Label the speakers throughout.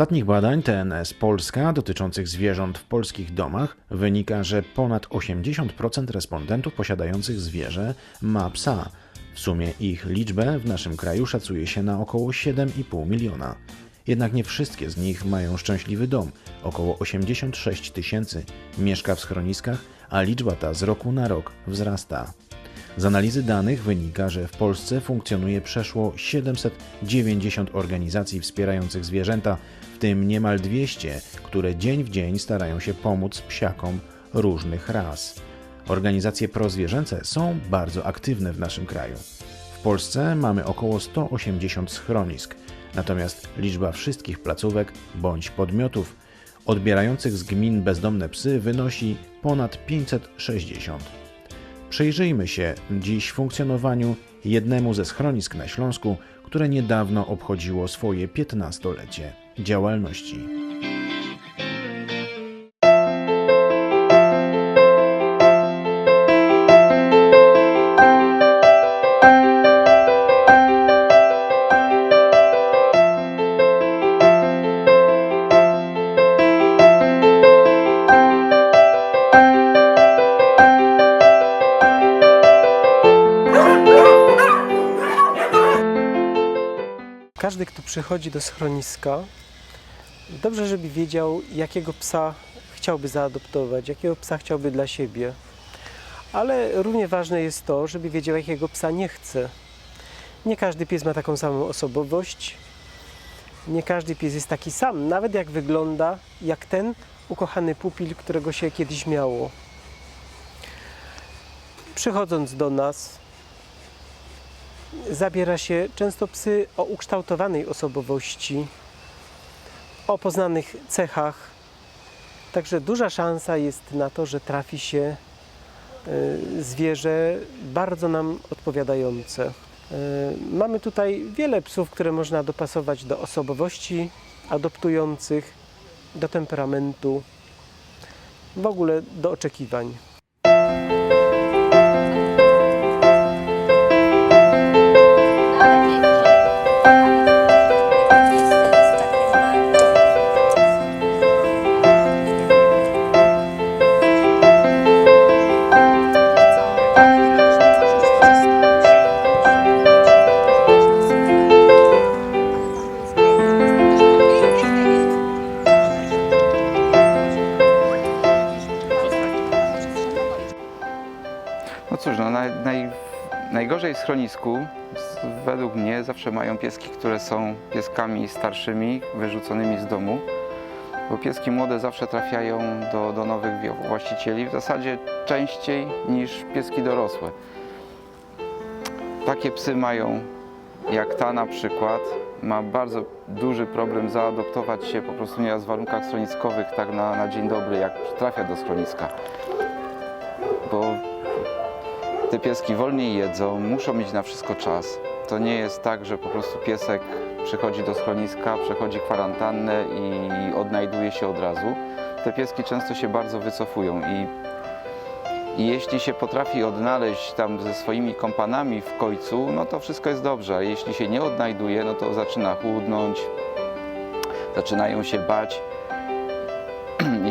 Speaker 1: ostatnich badań TNS Polska dotyczących zwierząt w polskich domach wynika, że ponad 80% respondentów posiadających zwierzę ma psa. W sumie ich liczbę w naszym kraju szacuje się na około 7,5 miliona. Jednak nie wszystkie z nich mają szczęśliwy dom. Około 86 tysięcy mieszka w schroniskach, a liczba ta z roku na rok wzrasta. Z analizy danych wynika, że w Polsce funkcjonuje przeszło 790 organizacji wspierających zwierzęta, w tym niemal 200, które dzień w dzień starają się pomóc psiakom różnych ras. Organizacje prozwierzęce są bardzo aktywne w naszym kraju. W Polsce mamy około 180 schronisk, natomiast liczba wszystkich placówek bądź podmiotów odbierających z gmin bezdomne psy wynosi ponad 560. Przyjrzyjmy się dziś funkcjonowaniu jednemu ze schronisk na Śląsku, które niedawno obchodziło swoje 15-lecie działalności.
Speaker 2: Przychodzi do schroniska, dobrze, żeby wiedział, jakiego psa chciałby zaadoptować, jakiego psa chciałby dla siebie. Ale równie ważne jest to, żeby wiedział, jakiego psa nie chce. Nie każdy pies ma taką samą osobowość. Nie każdy pies jest taki sam, nawet jak wygląda, jak ten ukochany pupil, którego się kiedyś miało. Przychodząc do nas, zabiera się często psy o ukształtowanej osobowości, o poznanych cechach. Także duża szansa jest na to, że trafi się y, zwierzę bardzo nam odpowiadające. Y, Mamy tutaj wiele psów, które można dopasować do osobowości adoptujących, do temperamentu, w ogóle do oczekiwań.
Speaker 3: Cóż, no naj, naj, najgorzej w schronisku według mnie zawsze mają pieski, które są pieskami starszymi, wyrzuconymi z domu, bo pieski młode zawsze trafiają do, do nowych właścicieli, w zasadzie częściej niż pieski dorosłe. Takie psy mają, jak ta na przykład, ma bardzo duży problem zaadoptować się po prostu nieraz w warunkach schroniskowych, tak na, na dzień dobry, jak trafia do schroniska. Bo te pieski wolniej jedzą, muszą mieć na wszystko czas. To nie jest tak, że po prostu piesek przychodzi do schroniska, przechodzi kwarantannę i odnajduje się od razu. Te pieski często się bardzo wycofują i, i jeśli się potrafi odnaleźć tam ze swoimi kompanami w końcu, no to wszystko jest dobrze, a jeśli się nie odnajduje, no to zaczyna chłudnąć, zaczynają się bać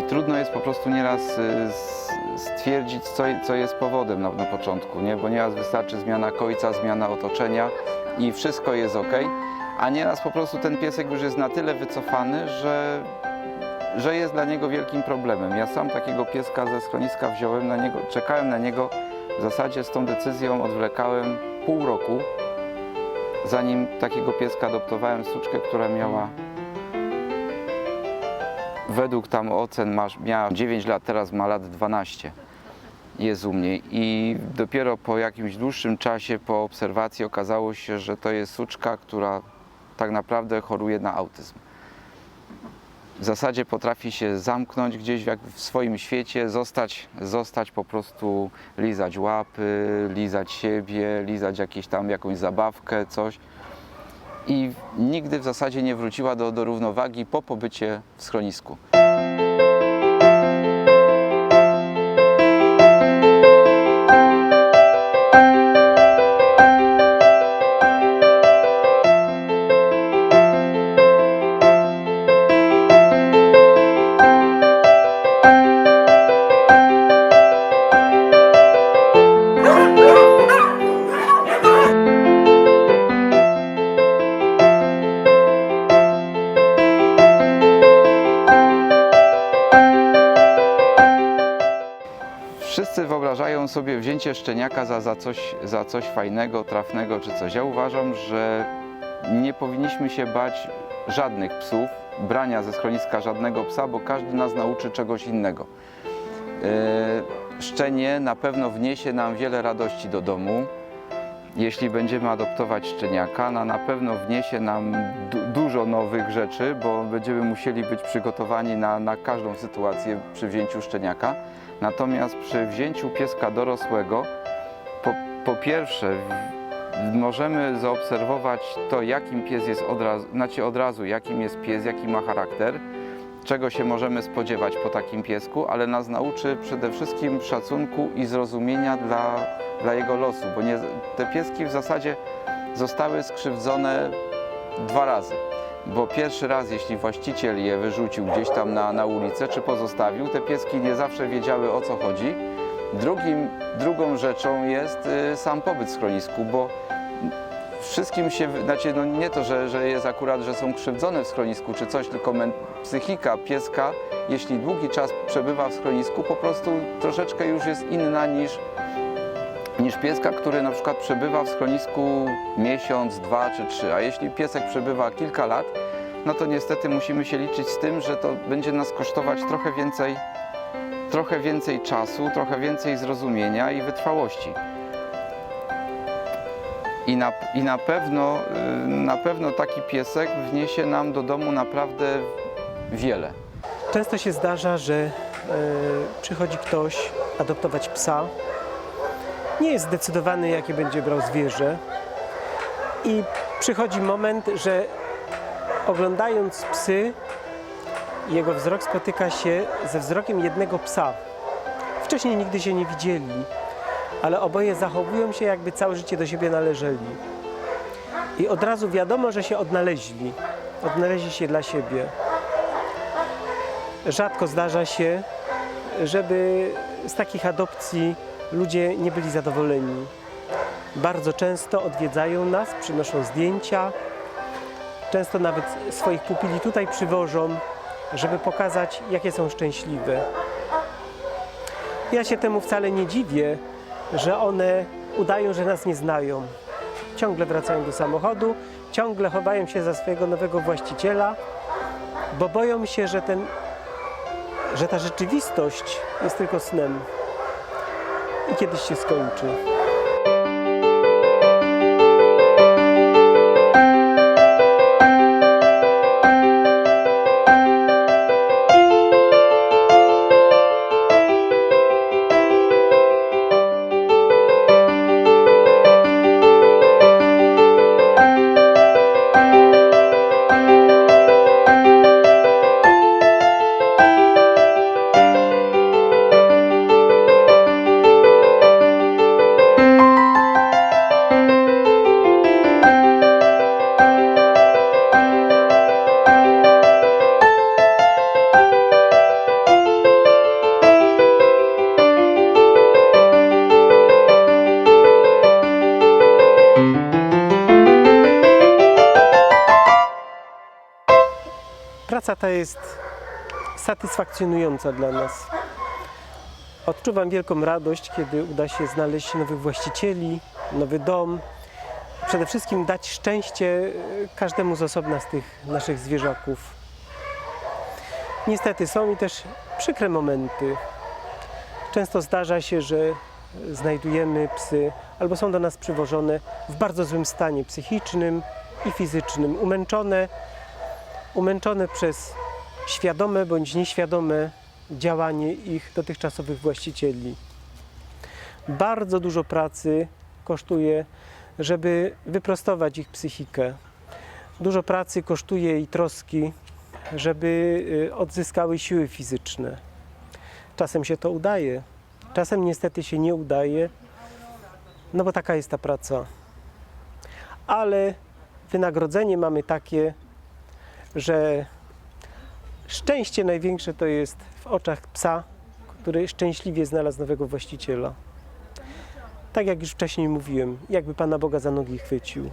Speaker 3: trudno jest po prostu nieraz y, stwierdzić, co, co jest powodem na, na początku, nie? bo nieraz wystarczy zmiana końca, zmiana otoczenia i wszystko jest ok, a nieraz po prostu ten piesek już jest na tyle wycofany, że, że jest dla niego wielkim problemem. Ja sam takiego pieska ze schroniska wziąłem, na niego, czekałem na niego, w zasadzie z tą decyzją odwlekałem pół roku, zanim takiego pieska adoptowałem suczkę, która miała według tam ocen masz, miała 9 lat, teraz ma lat 12. Jest u mnie i dopiero po jakimś dłuższym czasie, po obserwacji okazało się, że to jest suczka, która tak naprawdę choruje na autyzm. W zasadzie potrafi się zamknąć gdzieś w swoim świecie, zostać, zostać po prostu, lizać łapy, lizać siebie, lizać jakieś tam jakąś zabawkę, coś i nigdy w zasadzie nie wróciła do, do równowagi po pobycie w schronisku. Sobie wzięcie szczeniaka za, za, coś, za coś fajnego, trafnego czy coś. Ja uważam, że nie powinniśmy się bać żadnych psów, brania ze schroniska żadnego psa, bo każdy nas nauczy czegoś innego. Yy, Szczenie na pewno wniesie nam wiele radości do domu. Jeśli będziemy adoptować szczeniaka, na, na pewno wniesie nam du dużo nowych rzeczy, bo będziemy musieli być przygotowani na, na każdą sytuację przy wzięciu szczeniaka. Natomiast przy wzięciu pieska dorosłego, po, po pierwsze, możemy zaobserwować to, jakim pies jest od razu, znaczy od razu, jakim jest pies, jaki ma charakter, czego się możemy spodziewać po takim piesku, ale nas nauczy przede wszystkim szacunku i zrozumienia dla, dla jego losu, bo nie, te pieski w zasadzie zostały skrzywdzone dwa razy. Bo pierwszy raz, jeśli właściciel je wyrzucił gdzieś tam na, na ulicę, czy pozostawił, te pieski nie zawsze wiedziały o co chodzi. Drugim, drugą rzeczą jest y, sam pobyt w schronisku, bo wszystkim się, znaczy no nie to, że, że jest akurat, że są krzywdzone w schronisku czy coś, tylko psychika pieska, jeśli długi czas przebywa w schronisku, po prostu troszeczkę już jest inna niż, niż pieska, który na przykład przebywa w schronisku miesiąc, dwa czy trzy. A jeśli piesek przebywa kilka lat, no to niestety musimy się liczyć z tym, że to będzie nas kosztować trochę więcej, trochę więcej czasu, trochę więcej zrozumienia i wytrwałości. I na, I na pewno, y, na pewno taki piesek wniesie nam do domu naprawdę wiele.
Speaker 2: Często się zdarza, że e, przychodzi ktoś adoptować psa, nie jest zdecydowany, jakie będzie brał zwierzę, i przychodzi moment, że oglądając psy, jego wzrok spotyka się ze wzrokiem jednego psa. Wcześniej nigdy się nie widzieli, ale oboje zachowują się, jakby całe życie do siebie należeli. I od razu wiadomo, że się odnaleźli. Odnaleźli się dla siebie. Rzadko zdarza się, żeby z takich adopcji ludzie nie byli zadowoleni. Bardzo często odwiedzają nas, przynoszą zdjęcia, często nawet swoich pupili tutaj przywożą, żeby pokazać, jakie są szczęśliwe. Ja się temu wcale nie dziwię, że one udają, że nas nie znają. Ciągle wracają do samochodu, ciągle chowają się za swojego nowego właściciela, bo boją się, że ten że ta rzeczywistość jest tylko snem i kiedyś się skończy. Jest satysfakcjonująca dla nas. Odczuwam wielką radość, kiedy uda się znaleźć nowych właścicieli, nowy dom. Przede wszystkim dać szczęście e, każdemu z osobna z tych naszych zwierzaków. Niestety są i też przykre momenty. Często zdarza się, że znajdujemy psy albo są do nas przywożone w bardzo złym stanie psychicznym i fizycznym, umęczone, umęczone przez świadome bądź nieświadome działanie ich dotychczasowych właścicieli. Bardzo dużo pracy kosztuje, żeby wyprostować ich psychikę. Dużo pracy kosztuje i troski, żeby y, odzyskały siły fizyczne. Czasem się to udaje, czasem niestety się nie udaje, no bo taka jest ta praca. Ale wynagrodzenie mamy takie, że Szczęście największe to jest w oczach psa, który szczęśliwie znalazł nowego właściciela. Tak jak już wcześniej mówiłem, jakby Pana Boga za nogi chwycił.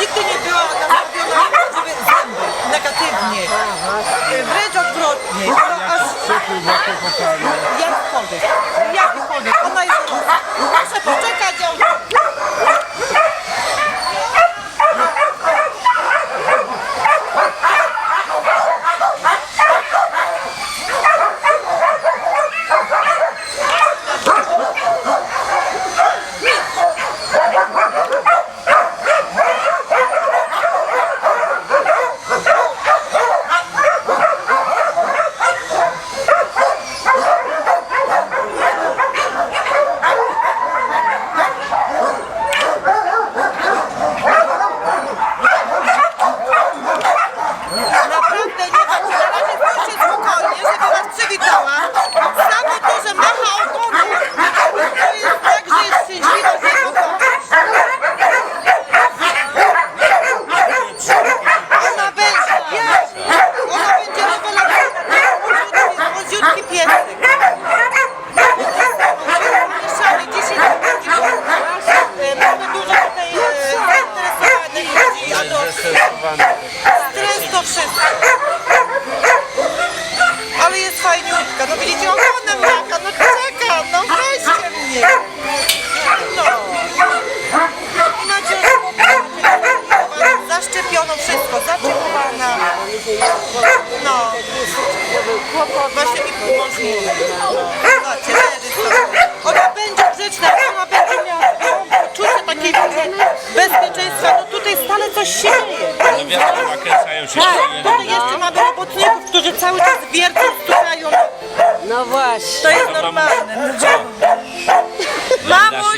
Speaker 4: Nigdy nie była nastawiona negatywnie. Wręcz odwrotnie. Ona aż... Jest dorosła. Poczekać, ja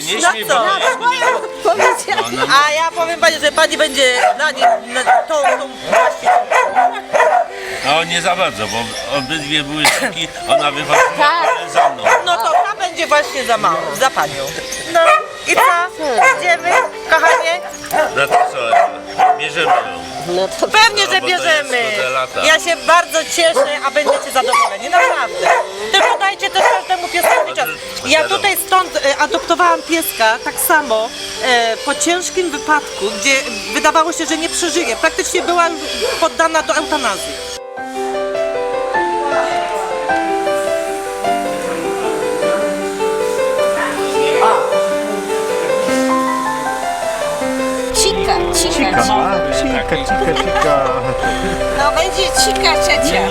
Speaker 4: Się
Speaker 5: nie
Speaker 6: Powiedziałam.
Speaker 4: A ja powiem pani, że pani będzie dla niej na tą, tą właśnie.
Speaker 5: No nie za bardzo, bo obydwie były szybki, ona wychodziła
Speaker 6: Tak.
Speaker 5: za mną.
Speaker 4: No to ta będzie właśnie za małą, za panią. No i co? Idziemy, kochanie?
Speaker 5: No to co, bierzemy ją.
Speaker 6: No to
Speaker 4: Pewnie,
Speaker 5: No,
Speaker 4: że
Speaker 5: bo to jest
Speaker 4: bierzemy.
Speaker 5: lata.
Speaker 4: Ja się bardzo cieszę, a będziecie zadowoleni, naprawdę. Tylko dajcie też każdemu pieskowi czas. Ja tutaj stąd e, adoptowałam pieska tak samo e, po ciężkim wypadku, gdzie wydawało się, że nie przeżyje. Praktycznie była już poddana do eutanazji.
Speaker 6: cika, cika, cika.
Speaker 1: Cika, cika, cika.
Speaker 6: No będzie cika trzecia.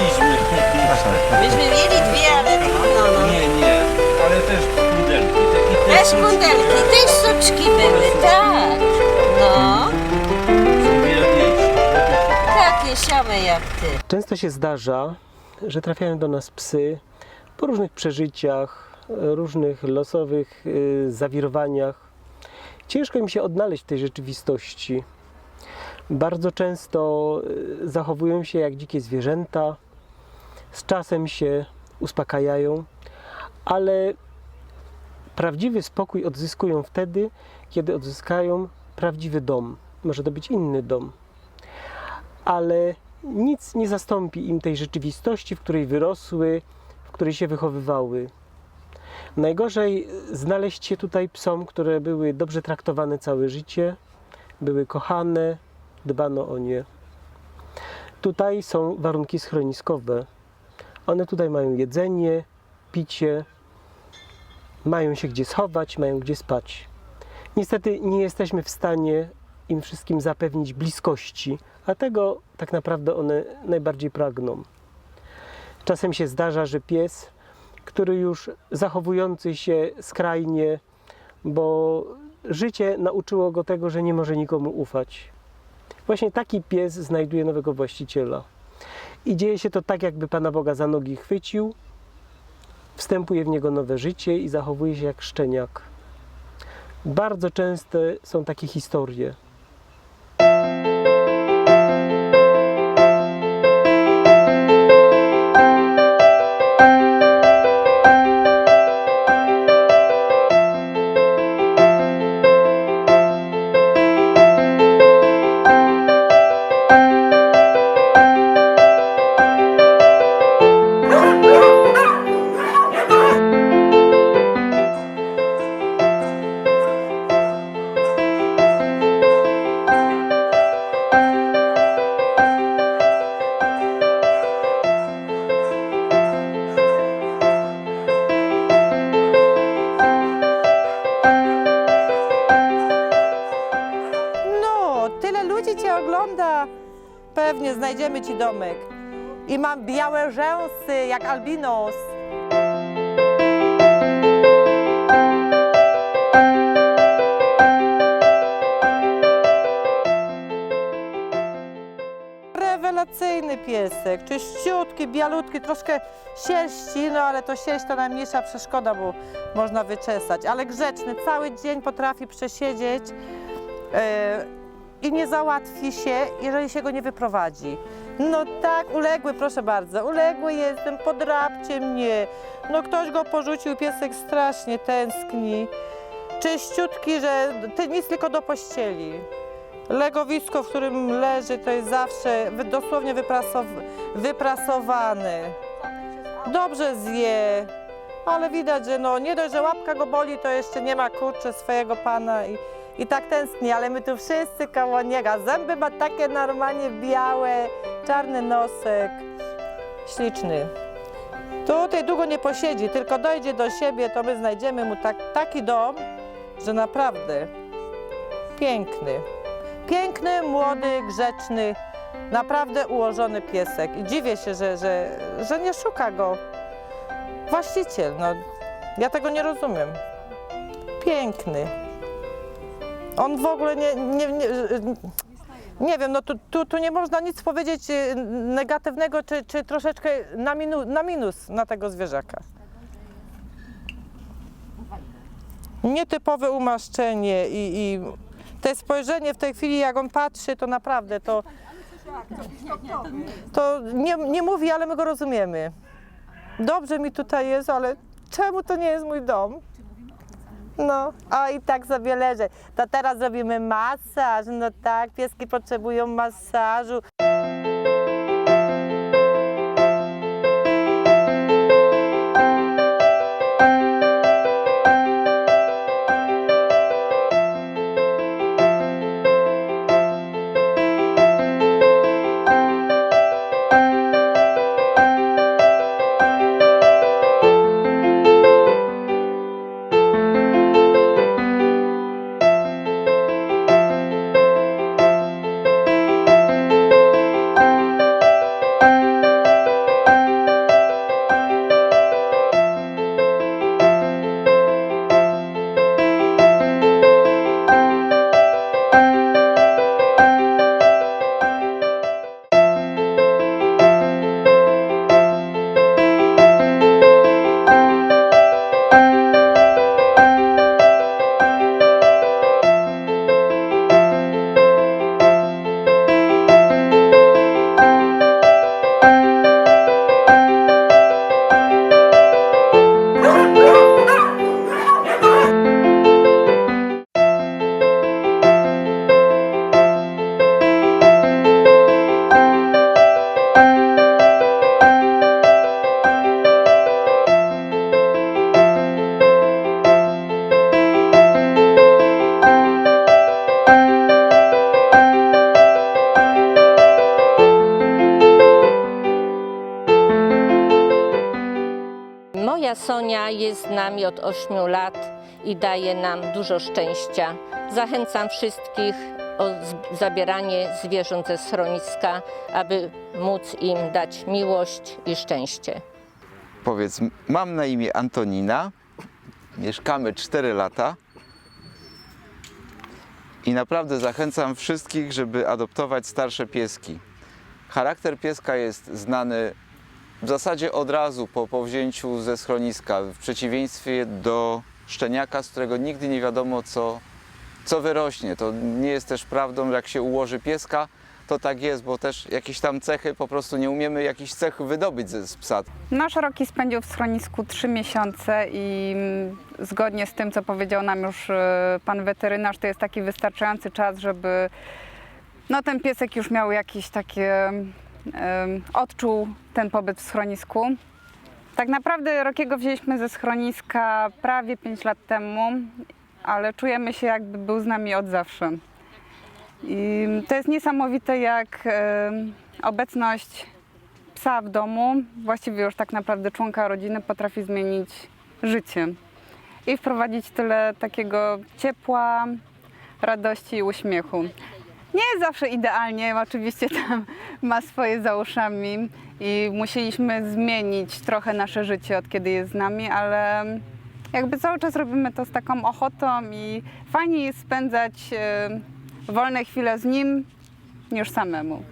Speaker 6: Myśmy mieli dwie, ale. No.
Speaker 5: Nie, nie, ale też pudelki. Te, i
Speaker 6: Też kundelki, też soczki były, tak. No,
Speaker 5: są
Speaker 6: takie same jak ty.
Speaker 2: Często się zdarza, że trafiają do nas psy po różnych przeżyciach, różnych losowych e, zawirowaniach. Ciężko im się odnaleźć w tej rzeczywistości. Bardzo często e, zachowują się jak dzikie zwierzęta, z czasem się uspokajają, ale prawdziwy spokój odzyskują wtedy, kiedy odzyskają prawdziwy dom. Może to być inny dom ale nic nie zastąpi im tej rzeczywistości, w której wyrosły, w której się wychowywały. Najgorzej znaleźć się tutaj psom, które były dobrze traktowane całe życie, były kochane, dbano o nie. Tutaj są warunki schroniskowe. One tutaj mają jedzenie, picie, mają się gdzie schować, mają gdzie spać. Niestety nie jesteśmy w stanie im wszystkim zapewnić bliskości, a tego tak naprawdę one najbardziej pragną. Czasem się zdarza, że pies, który już zachowujący się skrajnie, bo życie nauczyło go tego, że nie może nikomu ufać. Właśnie taki pies znajduje nowego właściciela. I dzieje się to tak, jakby Pana Boga za nogi chwycił, wstępuje w niego nowe życie i zachowuje się jak szczeniak. Bardzo częste są takie historie.
Speaker 4: Pewnie znajdziemy ci domek. I mam białe rzęsy, jak albinos. Rewelacyjny piesek, czyściutki, bialutki, troszkę sierści, no ale to sierść to najmniejsza przeszkoda, bo można wyczesać, ale grzeczny, cały dzień potrafi przesiedzieć e, i nie załatwi się, jeżeli się go nie wyprowadzi. No tak, uległy, proszę bardzo, uległy jestem, podrapcie mnie. No ktoś go porzucił, piesek strasznie tęskni. Czyściutki, że ty nic tylko do pościeli. Legowisko, w którym leży, to jest zawsze dosłownie wyprasow wyprasowany. Dobrze zje, ale widać, że no, nie dość, że łapka go boli, to jeszcze nie ma kurczę swojego pana i, i tak tęskni, ale my tu wszyscy koło niego. Zęby ma takie normalnie białe, czarny nosek, śliczny. Tutaj długo nie posiedzi, tylko dojdzie do siebie, to my znajdziemy mu tak, taki dom, że naprawdę piękny. Piękny, młody, grzeczny, naprawdę ułożony piesek. I dziwię się, że, że, że nie szuka go właściciel. No, ja tego nie rozumiem. Piękny. On w ogóle nie, nie, nie, nie wiem, no tu, tu, tu nie można nic powiedzieć y, negatywnego, czy, czy troszeczkę na, minu, na minus na tego zwierzaka. Nietypowe umaszczenie i, i te spojrzenie w tej chwili, jak on patrzy, to naprawdę to. To nie, nie mówi, ale my go rozumiemy. Dobrze mi tutaj jest, ale czemu to nie jest mój dom? No, a i tak sobie leżę. To teraz zrobimy masaż. No tak, pieski potrzebują masażu.
Speaker 6: Z nami od 8 lat i daje nam dużo szczęścia. Zachęcam wszystkich o zabieranie zwierząt ze schroniska, aby móc im dać miłość i szczęście.
Speaker 3: Powiedz, mam na imię Antonina, mieszkamy 4 lata i naprawdę zachęcam wszystkich, żeby adoptować starsze pieski. Charakter pieska jest znany w zasadzie od razu po, po wzięciu ze schroniska, w przeciwieństwie do szczeniaka, z którego nigdy nie wiadomo co, co wyrośnie. To nie jest też prawdą, jak się ułoży pieska, to tak jest, bo też jakieś tam cechy po prostu nie umiemy jakichś cech wydobyć z, z psa.
Speaker 7: Nasz Roki spędził w schronisku trzy miesiące i mm, zgodnie z tym, co powiedział nam już e, pan weterynarz, to jest taki wystarczający czas, żeby no, ten piesek już miał jakieś takie, odczuł ten pobyt w schronisku. Tak naprawdę Rokiego wzięliśmy ze schroniska prawie 5 lat temu, ale czujemy się jakby był z nami od zawsze. I to jest niesamowite, jak obecność psa w domu, właściwie już tak naprawdę członka rodziny, potrafi zmienić życie i wprowadzić tyle takiego ciepła, radości i uśmiechu. Nie zawsze idealnie, oczywiście tam ma swoje za uszami i musieliśmy zmienić trochę nasze życie od kiedy jest z nami, ale jakby cały czas robimy to z taką ochotą i fajnie jest spędzać e, wolne chwile z nim niż samemu.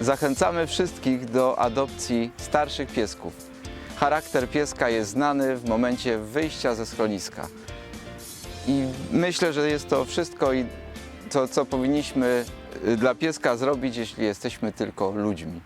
Speaker 3: Zachęcamy wszystkich do adopcji starszych piesków. Charakter pieska jest znany w momencie wyjścia ze schroniska. I myślę, że jest to wszystko, i co, powinniśmy y, dla pieska zrobić, jeśli jesteśmy tylko ludźmi.